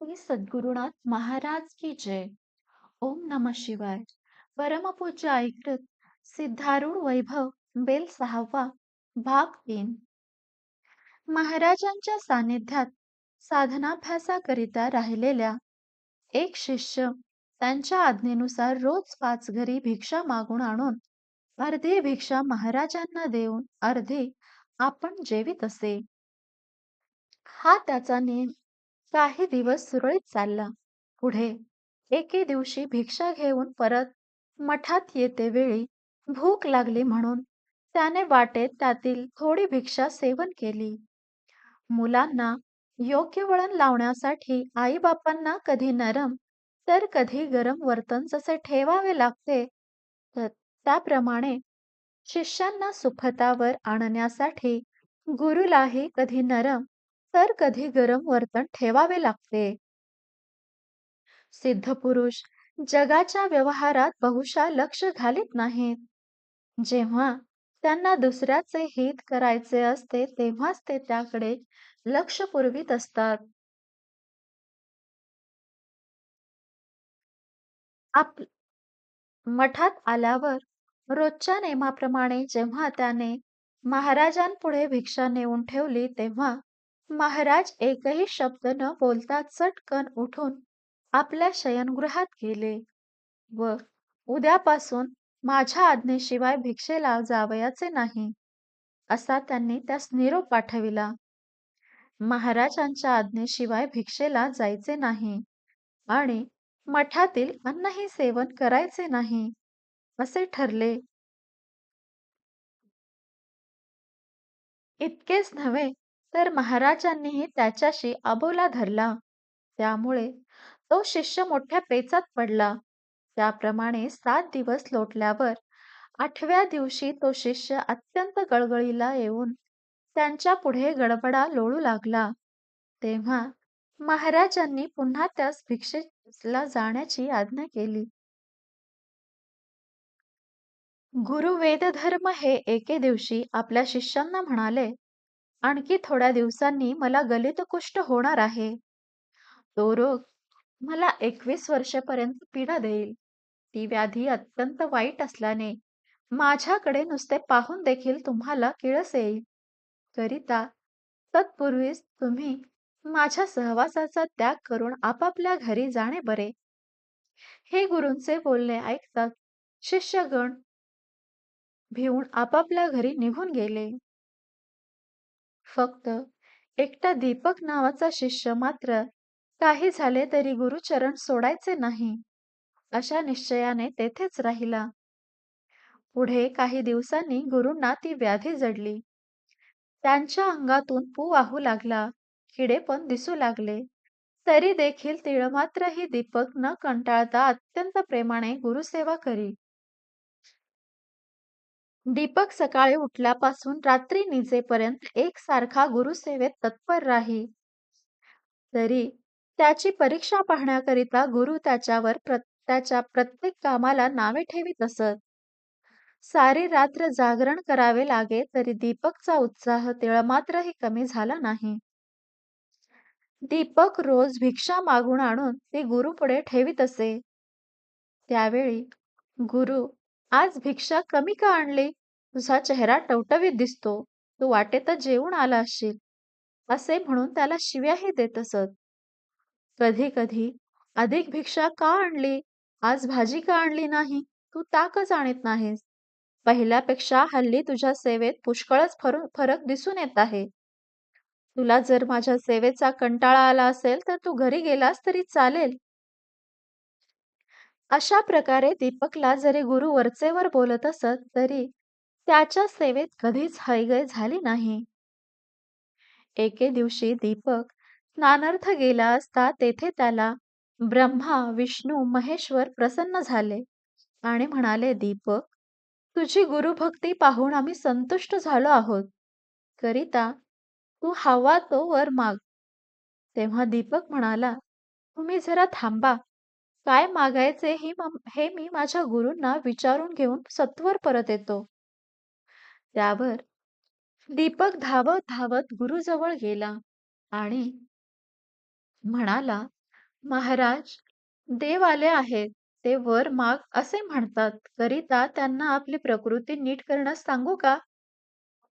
श्री सद्गुरुनाथ महाराज की जय. ओम नमः शिवाय. परमपूज्य ऐकृत सिद्धारूढ वैभव बेल सहावा भाग तीन. महाराजांच्या सानिध्यात साधनाभ्यासाकरिता राहिलेल्या एक शिष्य त्यांच्या आज्ञेनुसार रोज पाच घरी भिक्षा मागून आणून अर्धी भिक्षा महाराजांना देऊन अर्धी आपण जेवित असे. हा त्याचा नियम काही दिवस सुरळीत चालला. पुढे एके दिवशी भिक्षा घेऊन परत मठात येते वेळी भूक लागली म्हणून त्याने वाटेत त्यातील थोडी भिक्षा सेवन केली. मुलांना योग्य वळण लावण्यासाठी आई बापांना कधी नरम तर कधी गरम वर्तन जसे ठेवावे लागते तर त्याप्रमाणे शिष्यांना सुखतावर आणण्यासाठी गुरुलाही कधी नरम तर कधी गरम वर्तन ठेवावे लागते? सिद्ध पुरुष जगाच्या व्यवहारात बहुशा लक्ष घालीत नाहीत. जेव्हा त्यांना दुसऱ्याचे हित करायचे असते तेव्हाच ते त्याकडे लक्ष पुरवीत असतात. आप मठात आल्यावर रोजच्या नेमाप्रमाणे जेव्हा त्याने महाराजांपुढे भिक्षा नेऊन ठेवली तेव्हा महाराज एकही शब्द न बोलता चटकन उठून आपल्या शयनगृहात गेले व उद्यापासून माझ्या आज्ञेशिवाय भिक्षेला जावयाचे नाही असा त्यांनी त्यास निरोप पाठविला. महाराजांच्या आज्ञेशिवाय भिक्षेला जायचे नाही आणि मठातील अन्नही सेवन करायचे नाही असे ठरले. इतकेच नव्हे तर महाराजांनीही त्याच्याशी अबोला धरला. त्यामुळे तो शिष्य मोठ्या पेचात पडला. त्याप्रमाणे सात दिवस लोटल्यावर आठव्या दिवशी तो शिष्य अत्यंत गळगळीला येऊन त्यांच्या पुढे गडबडा लोळू लागला. तेव्हा महाराजांनी पुन्हा त्यास भिक्षेला जाण्याची आज्ञा केली. गुरु वेदधर्म हे एके दिवशी आपल्या शिष्यांना म्हणाले आणखी थोड्या दिवसांनी मला गलित कुष्ठ होणार आहे. तो रोग मला एकवीस वर्षपर्यंत पीडा देईल. ती व्याधी अत्यंत वाईट असल्याने माझ्याकडे नुसते पाहून देखील तुम्हाला किळस येईल. करिता तत्पूर्वीच तुम्ही माझ्या सहवासाचा त्याग करून आपापल्या घरी जाणे बरे. हे गुरूंचे बोलणे ऐकतात शिष्यगण भिवून आपापल्या घरी निघून गेले. फक्त एकटा दीपक नावाचा शिष्य मात्र काही झाले तरी गुरुचरण सोडायचे नाही. अशा निश्चयाने तेथेच राहिला. पुढे काही दिवसांनी गुरूंना ती व्याधी जडली. त्यांच्या अंगातून पू वाहू लागला किडे पण दिसू लागले. तरी देखील तिळमात्रही दीपक न कंटाळता अत्यंत प्रेमाने गुरुसेवा करी. दीपक सकाळी उठल्यापासून रात्री निजेपर्यंत एकसारखा गुरुसेवेत तत्पर राही. तरी त्याची परीक्षा पाहण्याकरिता गुरु त्याच्यावर त्याच्या प्रत्येक कामाला नावे ठेवीत असत. सारी रात्र जागरण करावे लागे तरी दीपकचा उत्साह तिळमात्रही कमी झाला नाही. दीपक रोज भिक्षा मागून आणून ती गुरु पुढे ठेवीत असे. त्यावेळी गुरु आज भिक्षा कमी का आणली? तुझा चेहरा टवटवीत दिसतो. तू वाटेतच जेवून आला असशील असे म्हणून त्याला शिव्याही देत असत. कधी कधी अधिक भिक्षा का आणली? आज भाजी का आणली नाही? तू ताकच आणत नाहीस. पहिल्यापेक्षा हल्ली तुझ्या सेवेत पुष्कळच फरक दिसून येत आहे. तुला जर माझ्या सेवेचा कंटाळा आला असेल तर तू घरी गेलास तरी चालेल. अशा प्रकारे दीपकला जरी गुरु वरचेवर बोलत असत तरी त्याच्या सेवेत कधीच हयगय झाली नाही. एके दिवशी दीपक स्नानार्थ गेला असता तेथे त्याला ब्रह्मा विष्णू महेश्वर प्रसन्न झाले आणि म्हणाले दीपक तुझी गुरुभक्ती पाहून आम्ही संतुष्ट झालो आहोत. करिता तू हवा तो वर माग. तेव्हा दीपक म्हणाला तुम्ही जरा थांबा. काय मागायचे हे मी माझ्या गुरूंना विचारून घेऊन सत्वर परत येतो. त्यावर दीपक धावत धावत गुरुजवळ गेला आणि म्हणाला महाराज देव आले आहेत. ते वर माग असे म्हणतात करिता त्यांना आपली प्रकृती नीट करण्यास सांगू का?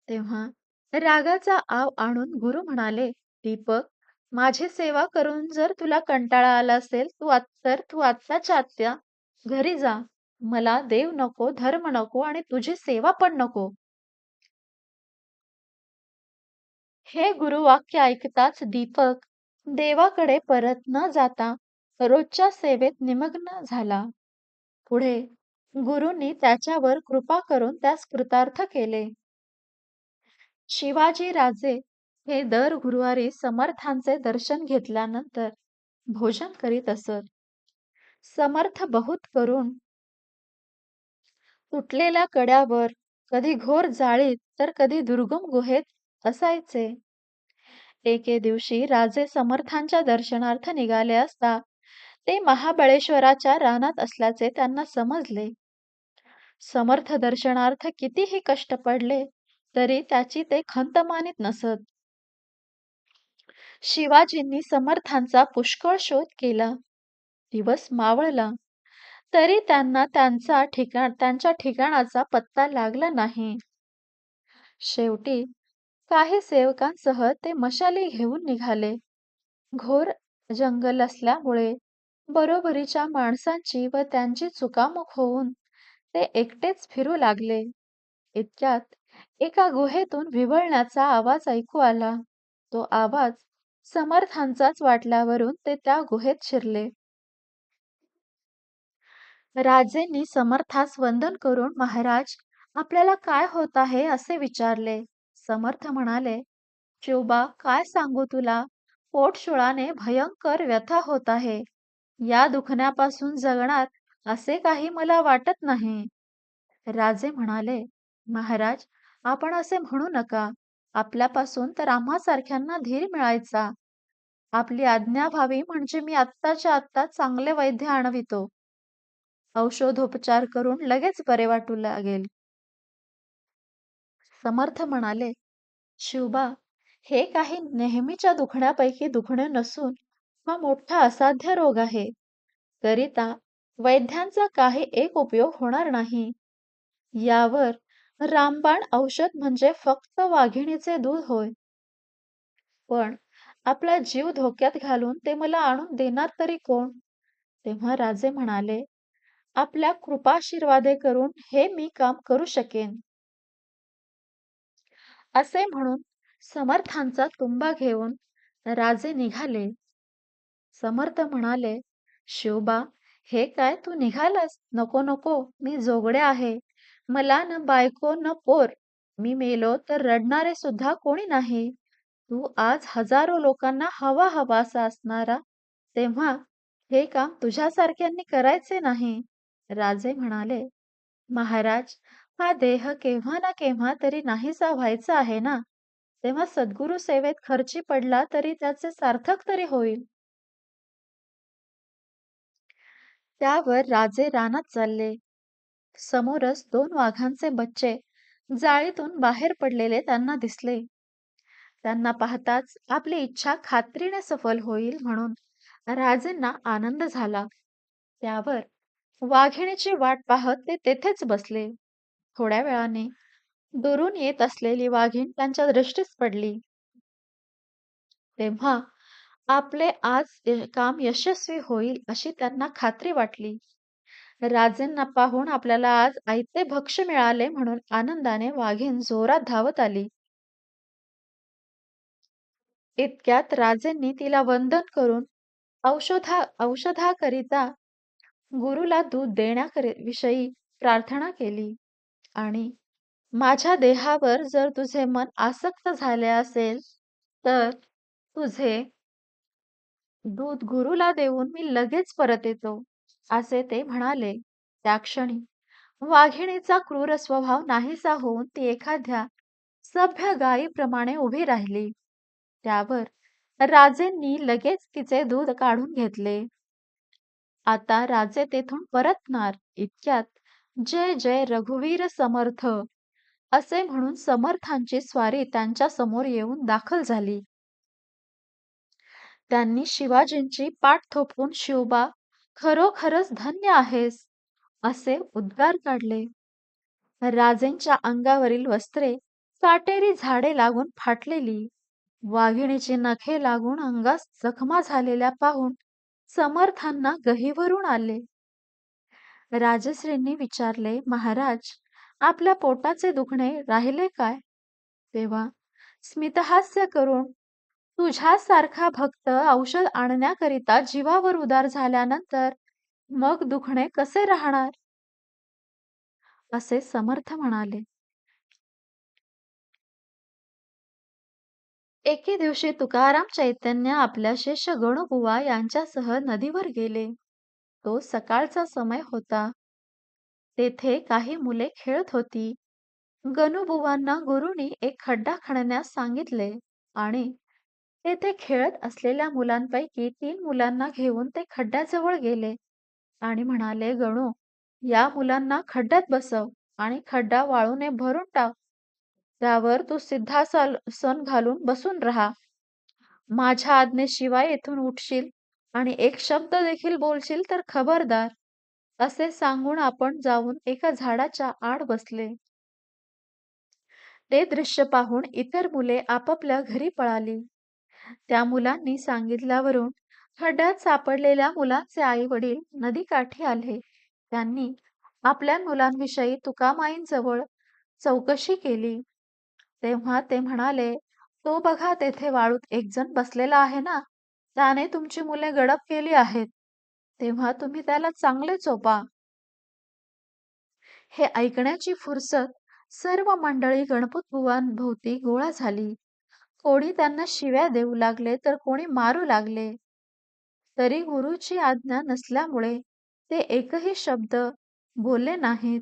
तेव्हा रागाचा आव आणून गुरु म्हणाले दीपक माझी सेवा करून जर तुला कंटाळा आला असेल तू आत- तर तू आत्ताच्या आत्ता घरी जा. मला देव नको धर्म नको आणि तुझी सेवा पण नको. हे गुरुवाक्य ऐकताच दीपक देवाकडे परत न जाता रोजच्या सेवेत निमग्न झाला. पुढे गुरुंनी त्याच्यावर कृपा करून त्यास कृतार्थ केले. शिवाजी राजे हे दर गुरुवारी समर्थांचे दर्शन घेतल्यानंतर भोजन करीत असत. समर्थ बहुत करून तुटलेल्या कड्यावर कधी घोर जाळीत तर कधी दुर्गम गुहेत असायचे. एके दिवशी राजे समर्थांच्या दर्शनार्थ निघाले असता ते महाबळेश्वराच्या रानात असल्याचे त्यांना समजले. समर्थ दर्शनार्थ कितीही कष्ट पडले तरी त्याची ते खंत मानित नसत. शिवाजींनी समर्थांचा पुष्कळ शोध केला. दिवस मावळला. तरी त्यांना त्यांचा ठिकाण त्यांच्या ठिकाणाचा पत्ता लागला नाही. शेवटी काही सेवकांसह ते मशाली घेऊन निघाले. घोर जंगल असल्यामुळे बरोबरीच्या माणसांची व त्यांची चुकामुक होऊन ते एकटेच फिरू लागले. इतक्यात एका गुहेतून विवळण्याचा आवाज ऐकू आला. तो आवाज समर्थांचाच वाटल्यावरून ते त्या गुहेत शिरले. राजेंनी समर्थास वंदन करून महाराज आपल्याला काय होत आहे असे विचारले. समर्थ म्हणाले शिवबा काय सांगू तुला? पोटशुळाने भयंकर व्यथा होत आहे. या दुखण्यापासून जगणार असे काही मला वाटत नाही. राजे म्हणाले महाराज आपण असे म्हणू नका. आपल्यापासून तर आम्हा सारख्यांना धीर मिळायचा. आपली आज्ञा व्हावी म्हणजे मी आत्ताच्या आत्ता चांगले वैद्य आणवितो. औषधोपचार करून लगेच बरे वाटू लागेल. समर्थ म्हणाले शिवबा हे काही नेहमीच्या दुखण्यापैकी दुखणे नसून हा मोठा असाध्य रोग आहे. करिता वैद्यांचा काही एक उपयोग होणार नाही. यावर रामबाण औषध म्हणजे फक्त वाघिणीचे दूध होय. पण आपला जीव धोक्यात घालून ते मला आणून देणार तरी कोण? तेव्हा राजे म्हणाले आपल्या कृपाशीर्वादे करून हे मी काम करू शकेन. असे म्हणून समर्थांचा तुंबा घेऊन राजे निघाले. समर्थ म्हणाले शिवबा हे काय तू निघालास? नको नको मी जोगडे आहे. मला न बायको न पोर मी मेलो तर रडणारे सुद्धा कोणी नाही. तू आज हजारो लोकांना हवा हवासा असणारा तेव्हा हे काम तुझ्यासारख्यांनी करायचे नाही राजे म्हणाले. महाराज हा देह केव्हा ना केव्हा तरी नाहीसा व्हायचा आहे ना तेव्हा सद्गुरु सेवेत खर्ची पडला तरी त्याचे सार्थक तरी होईल. त्यावर राजे रानात चालले. समोरच दोन वाघांचे बच्चे जाळीतून बाहेर पडलेले त्यांना दिसले. त्यांना पाहताच आपली इच्छा खात्रीने सफल होईल म्हणून राजेंना आनंद झाला. त्यावर वाघिणीची वाट पाहत ते तेथेच बसले. थोड्या वेळाने दुरून येत असलेली वाघीण त्यांच्या दृष्टीस पडली. तेव्हा आपले आज काम यशस्वी होईल अशी त्यांना खात्री वाटली. राजेंना पाहून आपल्याला आज आयते भक्ष मिळाले म्हणून आनंदाने वाघीण जोरात धावत आली. इतक्यात राजेंनी तिला वंदन करून औषधा औषधाकरिता गुरुला दूध देण्याकरि विषयी प्रार्थना केली आणि माझ्या देहावर जर तुझे मन आसक्त झाले असेल तर तुझे दूध गुरुला देऊन मी लगेच परत येतो. असे ते म्हणाले त्या क्षणी वाघिणीचा क्रूर स्वभाव नाहीसा होऊन ती एखाद्या सभ्य गायीप्रमाणे उभी राहिली. त्यावर राजेंनी लगेच तिचे दूध काढून घेतले. आता राजे तेथून परतणार इतक्यात जय जय रघुवीर समर्थ असे म्हणून समर्थांची स्वारी त्यांच्यासमोर येऊन दाखल झाली. त्यांनी शिवाजींची पाठ थोपवून शिवबा खरोखरच धन्य आहेस असे उद्गार काढले. राजेंच्या अंगावरील वस्त्रे काटेरी झाडे लागून फाटलेली वाघिणीची नखे लागून अंगास जखमा झालेल्या पाहून समर्थांना गहीवरून आले. राजश्रींनी विचारले महाराज आपल्या पोटाचे दुखणे राहिले काय? तेव्हा स्मितहास्य करून तुझ्यासारखा भक्त औषध आणण्याकरिता जीवावर उदार झाल्यानंतर मग दुखणे कसे राहणार? असे समर्थ म्हणाले. एके दिवशी तुकाराम चैतन्य आपल्या शिष्य गणुबुवा यांच्यासह नदीवर गेले. तो सकाळचा समय होता. तेथे काही मुले खेळत होती. गणुबुवांना गुरुनी एक खड्डा खणण्यास सांगितले आणि तेथे खेळत असलेल्या मुलांपैकी तीन मुलांना घेऊन ते खड्ड्याजवळ गेले. आणि म्हणाले गणू या मुलांना खड्ड्यात बसव आणि खड्डा वाळूने भरून टाक. त्यावर तू सिद्धासन घालून बसून राहा. माझ्या आज्ञेशिवाय येथून उठशील आणि एक शब्द देखील बोलशील तर खबरदार. असे सांगून आपण जाऊन एका झाडाच्या आड बसले. ते दृश्य पाहून इतर मुले आपापल्या घरी पळाली. त्या मुलांनी सांगितल्यावरून खड्ड्यात सापडलेल्या मुलांचे आई वडील नदीकाठी आले. त्यांनी आपल्या मुलांविषयी तुकामाईंजवळ चौकशी केली. तेव्हा ते म्हणाले तो बघा तेथे वाळूत एक जण बसलेला आहे ना? त्याने तुमची मुले गडप केली आहेत. तेव्हा तुम्ही त्याला चांगले चोपा. हे ऐकण्याची फुरसत सर्व मंडळी गणपतबुवांभोवती गोळा झाली. कोणी त्यांना शिव्या देऊ लागले तर कोणी मारू लागले. तरी गुरुची आज्ञा नसल्यामुळे ते एकही शब्द बोलले नाहीत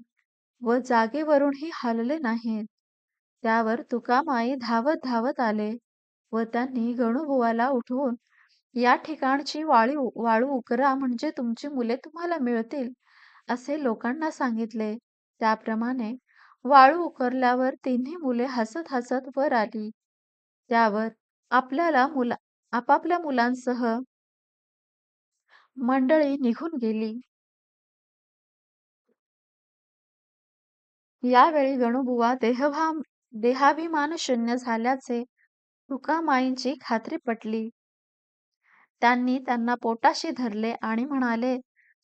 व जागेवरूनही हलले नाहीत. त्यावर तुकामाई धावत धावत आले व त्यांनी गणुबुवाला उठवून या ठिकाणची वाळू वाळू उकरा म्हणजे तुमची मुले तुम्हाला मिळतील असे लोकांना सांगितले. त्याप्रमाणे वाळू उकरल्यावर तिन्ही मुले हसत हसत वर आली. त्यावर आपल्याला मुला आपापल्या मुलांसह मंडळी निघून गेली. यावेळी गणुबुवा देहभा देहाभिमान शून्य झाल्याचे तुकामाईंची खात्री पटली. त्यांनी त्यांना पोटाशी धरले आणि म्हणाले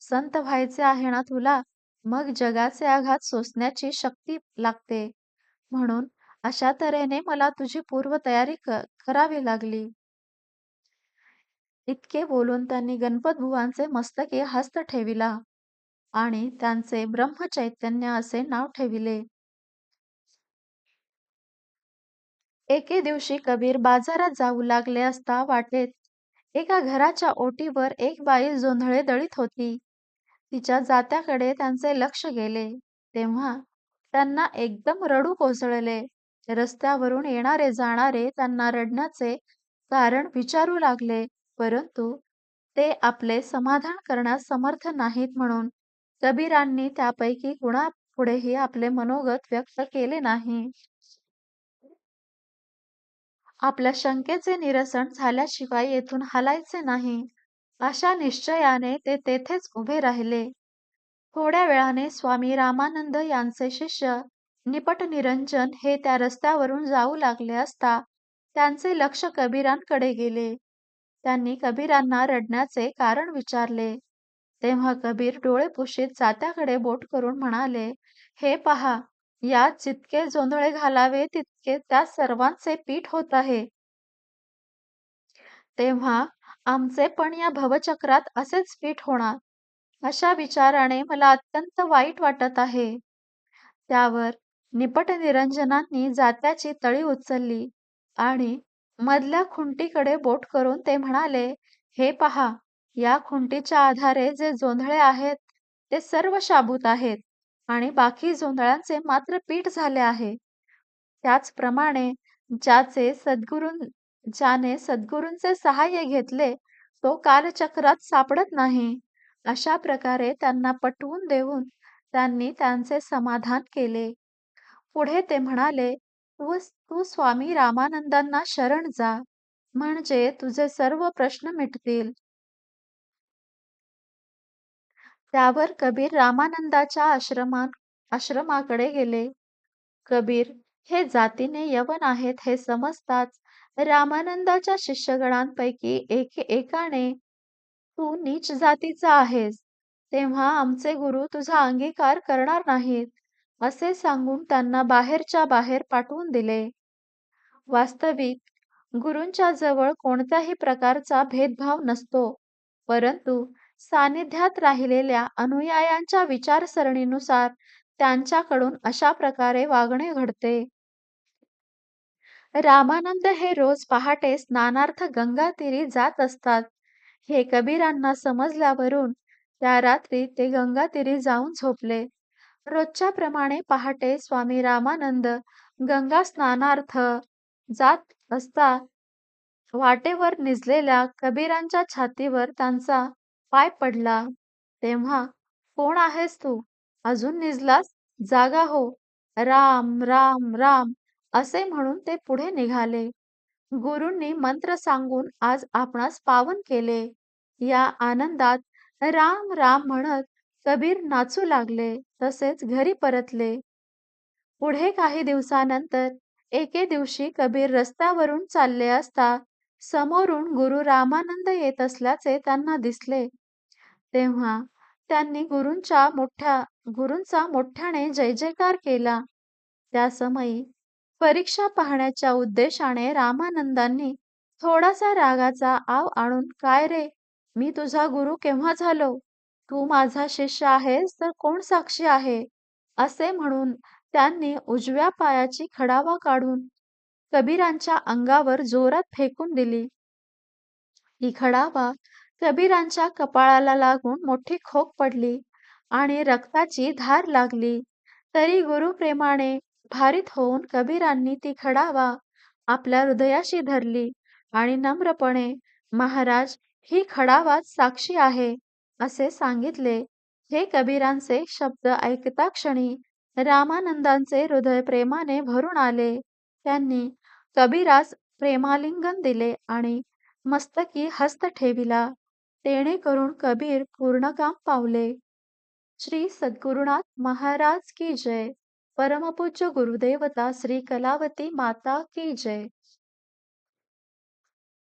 संत व्हायचे आहे ना तुला मग जगाचे आघात सोसण्याची शक्ती लागते. म्हणून अशा तऱ्हेने मला तुझी पूर्वतयारी करावी लागली. इतके बोलून त्यांनी गणपत बुवांचे मस्तके हस्त ठेविला आणि त्यांचे ब्रह्मचैतन्य असे नाव ठेविले. एके दिवशी कबीर बाजारात जाऊ लागले असता वाटेत एका घराच्या ओटीवर एक बाई जोंधळे दळीत होती. तिच्या जात्याकडे त्यांचे लक्ष गेले. तेव्हा त्यांना एकदम रडू कोसळले. रस्त्यावरून येणारे जाणारे त्यांना रडण्याचे कारण विचारू लागले. परंतु ते आपले समाधान करण्यास समर्थ नाहीत म्हणून कबीरांनी त्यापैकी कुणापुढेही आपले मनोगत व्यक्त केले नाही. आपल्या शंकेचे निरसन झाल्याशिवाय येथून हलायचे नाही. अशा निश्चयाने ते तेथेच उभे राहिले. थोड्या वेळाने स्वामी रामानंद यांचे शिष्य निपट निरंजन हे त्या रस्त्यावरून जाऊ लागले असता त्यांचे लक्ष कबीरांकडे गेले. त्यांनी कबीरांना रडण्याचे कारण विचारले. तेव्हा कबीर डोळे पुशीत जात्याकडे बोट करून म्हणाले हे पहा यात जितके जोंधळे घालावे तितके त्या सर्वांचे पीठ होत आहे. तेव्हा आमचे पण या भवचक्रात असेच पीठ होणार. अशा विचाराने मला अत्यंत वाईट वाटत आहे. त्यावर निपट निरंजनांनी जात्याची तळी उचलली आणि मधल्या खुंटीकडे बोट करून ते म्हणाले हे पहा या खुंटीच्या आधारे जे जोंधळे आहेत ते सर्व शाबूत आहेत आणि बाकी जोंधळ्यांचे मात्र पीठ झाले आहे. त्याचप्रमाणे ज्याचे सद्गुरूं ज्याने सद्गुरूंचे सहाय्य घेतले तो कालचक्रात सापडत नाही. अशा प्रकारे त्यांना पटवून देऊन त्यांनी त्यांचे समाधान केले. पुढे ते म्हणाले तू तू स्वामी रामानंदांना शरण जा म्हणजे तुझे सर्व प्रश्न मिटतील. त्यावर कबीर रामानंदाच्या आश्रमात आश्रमाकडे गेले. कबीर हे जातीने यवन आहेत हे समजताच रामानंदाच्या शिष्यगणांपैकी एक एकाने तू नीच जातीचा आहेस तेव्हा आमचे गुरु तुझा अंगीकार करणार नाहीत. असे सांगून त्यांना बाहेरच्या बाहेर पाठवून दिले. वास्तविक गुरूंच्या जवळ कोणत्याही प्रकारचा भेदभाव नसतो परंतु सानिध्यात राहिलेल्या अनुयायांच्या विचारसरणीनुसार त्यांच्याकडून अशा प्रकारे वागणे घडते. रामानंद हे रोज पहाटे स्नानार्थ गंगातीरी जात असतात. हे कबीरांना समजल्यावरून त्या रात्री ते गंगातीरी जाऊन झोपले. रोजच्या प्रमाणे पहाटे स्वामी रामानंद गंगा स्नानार्थ जात असता वाटेवर निजलेल्या कबीरांच्या छातीवर त्यांचा पाय पडला. तेव्हा कोण आहेस तू? अजून निजलास? जागा हो. राम राम राम. असे म्हणून ते पुढे निघाले. गुरूंनी मंत्र सांगून आज आपणास पावन केले. या आनंदात राम राम म्हणत कबीर नाचू लागले तसेच घरी परतले. पुढे काही दिवसानंतर एके दिवशी कबीर रस्त्यावरून चालले असता समोरून गुरु रामानंद येत असल्याचे त्यांना दिसले. तेव्हा त्यांनी गुरूंच्या मोठ्या गुरूंचा मोठ्याने जय जयकार केला. त्या समयी परीक्षा पाहण्याच्या उद्देशाने रामानंदांनी थोडासा रागाचा आव आणून काय रे? मी तुझा गुरु केव्हा झालो? तू माझा शिष्य आहेस तर कोण साक्षी आहे? असे म्हणून त्यांनी उजव्या पायाची खडावा काढून कबीरांच्या अंगावर जोरात फेकून दिली. ही खडावा कबीरांच्या कपाळाला लागून मोठी खोक पडली आणि रक्ताची धार लागली. तरी गुरुप्रेमाने भारित होऊन कबीरांनी ती खडावा आपल्या हृदयाशी धरली आणि नम्रपणे महाराज ही खडावाच साक्षी आहे. असे सांगितले. हे कबीरांचे शब्द ऐकता क्षणी रामानंदांचे हृदय प्रेमाने भरून आले. त्यांनी कबीरास प्रेमालिंगन दिले आणि मस्तकी हस्त ठेविला. तेणे करून कबीर पूर्णकाम पावले. श्री सद्गुरुनाथ महाराज की जय. परमपूज्य गुरुदेवता श्री कलावती माता की जय.